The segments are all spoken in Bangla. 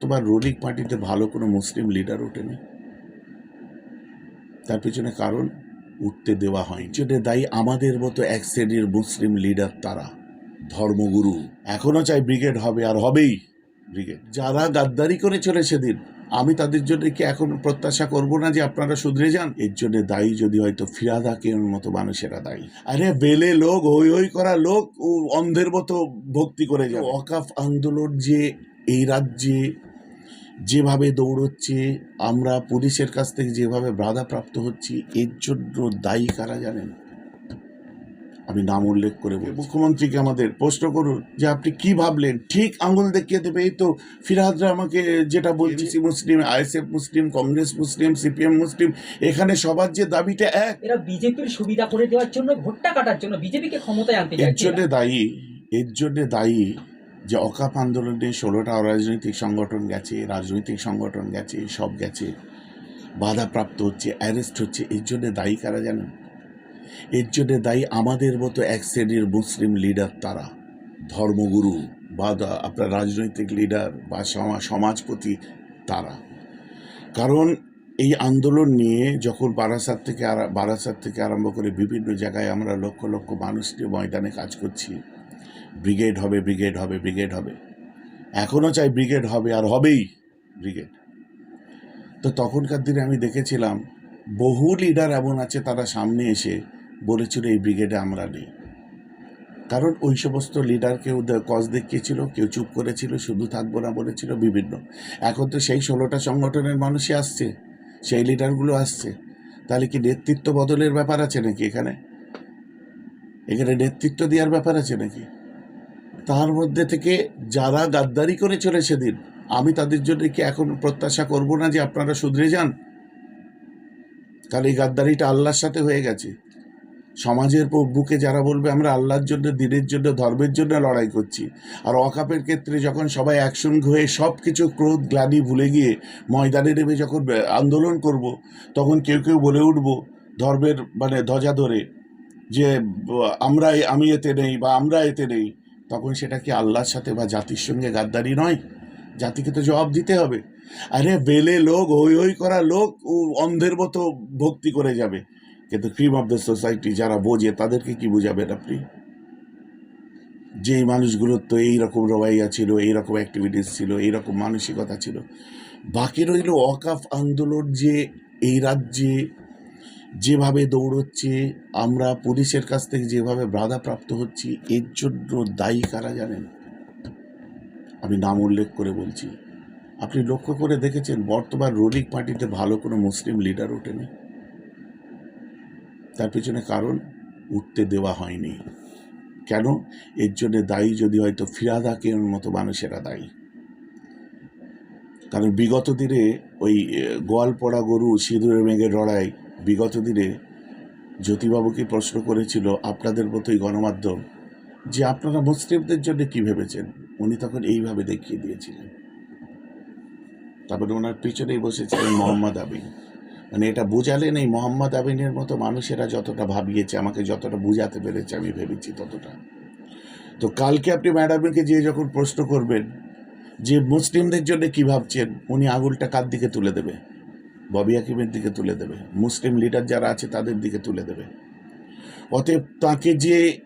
তোমার রোলিং পার্টিতে ভালো কোনো মুসলিম লিডার ওঠেনি। তার পিছনে কারণ, উঠতে দেওয়া হয়নি। যেটা দায়ী আমাদের মতো এক শ্রেণির মুসলিম লিডার তারা, ধর্মগুরু। এখনও চাই ব্রিগেড হবে, আর হবেই ব্রিগেড যারা গাদ্দারি করে চলে সেদিন, আমি তাদের জন্য কি এখন প্রত্যাশা করব না যে আপনারা শুধরে যান? এর জন্য দায়ী যদি হয়তো ফিরাদাকের মতো মানুষেরা দায়ী। আরে বেলে লোক হই হই করা লোক অন্ধের মতো ভক্তি করে যায় অকাফ আন্দোলন যে, এই রাজ্যে যেভাবে দৌড়চ্ছে আমরা পুলিশের কাছ থেকে যেভাবে বাধাপ্রাপ্ত হচ্ছি এর জন্য দায়ী কারা জানেন? আমি নাম উল্লেখ করে। মুখ্যমন্ত্রীকে আমাদের প্রশ্ন করুন যে আপনি কি ভাবলেন? ঠিক আঙুল দেখিয়ে দেবে। এই তো ফিরহাদরা আমাকে যেটা বলছি মুসলিম আইএসএফ মুসলিম কংগ্রেস মুসলিম সিপিএম মুসলিম এখানে সবার যে দাবিটা এক। এরা বিজেপির সুবিধা করে দেওয়ার জন্য ভোটটা কাটার জন্য বিজেপিকে ক্ষমতায় আনতে এর জন্য দায়ী এর জন্য দায়ী যে অকাপ আন্দোলনে ষোলোটা রাজনৈতিক সংগঠন গেছে, রাজনৈতিক সংগঠন গেছে, সব গেছে। বাধাপ্রাপ্ত হচ্ছে অ্যারেস্ট হচ্ছে। এর জন্যে দায়ী কারা জানেন? এর জন্যে দায়ী আমাদের মতো এক শ্রেণির মুসলিম লিডার তারা। ধর্মগুরু বা আপনার রাজনৈতিক লিডার বা সমা- সমাজপতি তারা। কারণ এই আন্দোলন নিয়ে যখন বারাসাত থেকে বারাসাত থেকে আরম্ভ করে বিভিন্ন জায়গায় আমরা লক্ষ লক্ষ মানুষ নিয়ে ময়দানে কাজ করছি। ব্রিগেড হবে ব্রিগেড হবে ব্রিগেড হবে। এখনও চাই ব্রিগেড হবে, আর হবেই ব্রিগেড। তো তখনকার দিনে আমি দেখেছিলাম, বহু লিডার এমন আছে তারা সামনে এসে বলেছিল, এই ব্রিগেডে আমরা নেই। কারণ ওই সমস্ত লিডার কেউ কজ দেখিয়েছিল, কেউ চুপ করেছিল, শুধু থাকব না বলেছিল, বিভিন্ন। এখন তো সেই ষোলোটা সংগঠনের মানুষই আসছে, সেই লিডারগুলো আসছে। তাহলে কি নেতৃত্ব বদলের ব্যাপার আছে নাকি এখানে? এখানে নেতৃত্ব দেওয়ার ব্যাপার আছে নাকি? তার মধ্যে থেকে যারা গাদ্দারি করে চলে সেদিন, আমি তাদের জন্য কি এখন প্রত্যাশা করব না যে আপনারা শুধরে যান? তাহলে এই গাদ্দারিটা আল্লাহর সাথে হয়ে গেছে। সমাজের বুকে যারা বলবে, আমরা আল্লাহর জন্য, দিনের জন্য, ধর্মের জন্য লড়াই করছি। আর অকাপের ক্ষেত্রে যখন সবাই একসঙ্গে হয়ে সব কিছু ক্রোধ, গ্লানি ভুলে গিয়ে ময়দানে নেমে যখন আন্দোলন করব, তখন কেউ কেউ বলে উঠব, ধর্মের মানে ধ্বজা ধরে যে, আমরা আমি এতে নেই বা আমরা এতে নেই। তখন সেটা কি আল্লাহর সাথে বা জাতির সঙ্গে গাদ্দারি নয়? জাতিকে তো জবাব দিতে হবে। আরে বেলে লোক, হই হই করা লোক, ও অন্ধের মতো ভক্তি করে যাবে। কিন্তু ক্রিম অফ দ্য সোসাইটি যারা বোঝে, তাদেরকে কি বুঝাবেন আপনি? যে এই মানুষগুলোর তো এইরকম রবাইয়া ছিল, এইরকম অ্যাক্টিভিটিস ছিল, এইরকম মানসিকতা ছিল। বাকি রইল অকাফ আন্দোলন যে এই রাজ্যে যেভাবে দৌড়চ্ছে আমরা পুলিশের কাছ থেকে যেভাবে বাধাপ্রাপ্ত হচ্ছি এর জন্য দায়ী কারা জানেন? আমি নাম উল্লেখ করে বলছি। আপনি লক্ষ্য করে দেখেছেন বর্তমান রোলিং পার্টিতে ভালো কোনো মুসলিম লিডার ওঠেনি। তার পেছনে কারণ উঠতে দেওয়া হয়নি। কেন? এর জন্য দায়ী যদি হয়তো ফিরাদাকের মতো মানুষেরা দায়ী। কারণ বিগত দিনে ওই আহ, গোয়াল পড়া গরু সিঁদুরে মেঘে লড়াই বিগত দিনে জ্যোতিবাবুকে প্রশ্ন করেছিল আপনাদের মতোই গণমাধ্যম যে আপনারা মুসলিমদের জন্য কি ভেবেছেন? উনি তখন এইভাবে দেখিয়ে দিয়েছিলেন। তারপরে ওনার পিছনেই বসেছিলেন মোহাম্মদ আবিন মানে এটা বুঝালেন এই মোহাম্মদ আবিনের মতো মানুষেরা যতটা ভাবিয়েছে, আমাকে যতটা বুঝাতে পেরেছে, আমি ভেবেছি ততটা। তো কালকে আপনি ম্যাডামকে যে যখন প্রশ্ন করবেন যে মুসলিমদের জন্য কি ভাবছেন, উনি আঙুলটা কার দিকে তুলে দেবে? ববি হাকিমের দিকে তুলে দেবে। মুসলিম লিডার যারা আছে তাদের দিকে তুলে দেবে। অতএব তাকে যে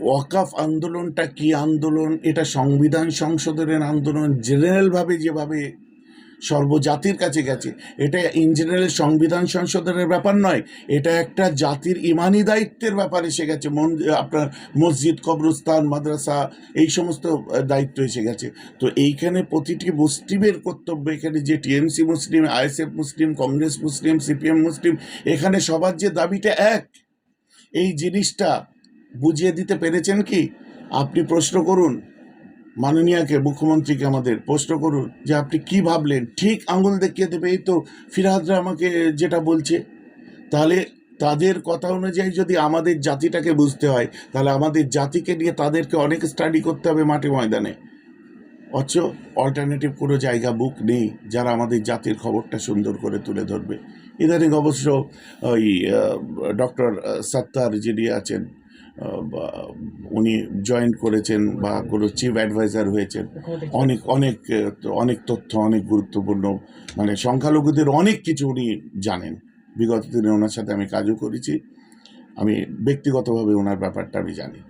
ওয়াকাফ আন্দোলনটা কি আন্দোলন, এটা সংবিধান সংশোধনের আন্দোলন জেনারেলভাবে যেভাবে সর্বজাতির কাছে গেছে। এটা ইন জেনারেল সংবিধান সংশোধনের ব্যাপার নয়, এটা একটা জাতির ইমানি দায়িত্বের ব্যাপার এসে গেছে। মন আপনার মসজিদ, কবরস্থান, মাদ্রাসা, এই সমস্ত দায়িত্ব এসে গেছে। তো এইখানে প্রতিটি মুসলিমের কর্তব্য এখানে যে টিএমসি মুসলিম, আইএসএফ মুসলিম, কংগ্রেস মুসলিম, সিপিএম মুসলিম, এখানে সবার যে দাবিটা এক। এই জিনিসটা বুঝিয়ে দিতে পেরেছেন কি? আপনি প্রশ্ন করুন। মাননীয়াকে মুখ্যমন্ত্রীকে আমাদের প্রশ্ন করুন যে আপনি কি ভাবলেন? ঠিক আঙুল দেখিয়ে দেবে, এই তো ফিরহাদরা আমাকে যেটা বলছে। তাহলে তাদের কথা অনুযায়ী যদি আমাদের জাতিটাকে বুঝতে হয়, তাহলে আমাদের জাতিকে নিয়ে তাদেরকে অনেক স্টাডি করতে হবে মাঠে ময়দানে। অথচ অল্টারনেটিভ কোনো জায়গা বুক নেই যারা আমাদের জাতির খবরটা সুন্দর করে তুলে ধরবে। ইদানিং অবশ্য ওই ডক্টর সত্তার যিনি আছেন উনি জয়েন করেছেন বা কোনো চিফ অ্যাডভাইজার হয়েছেন। অনেক অনেক অনেক তথ্য, অনেক গুরুত্বপূর্ণ মানে সংখ্যালঘুদের অনেক কিছু উনি জানেন। বিগত দিনে ওনার সাথে আমি কাজও করেছি। আমি ব্যক্তিগতভাবে ওনার ব্যাপারটা আমি জানি।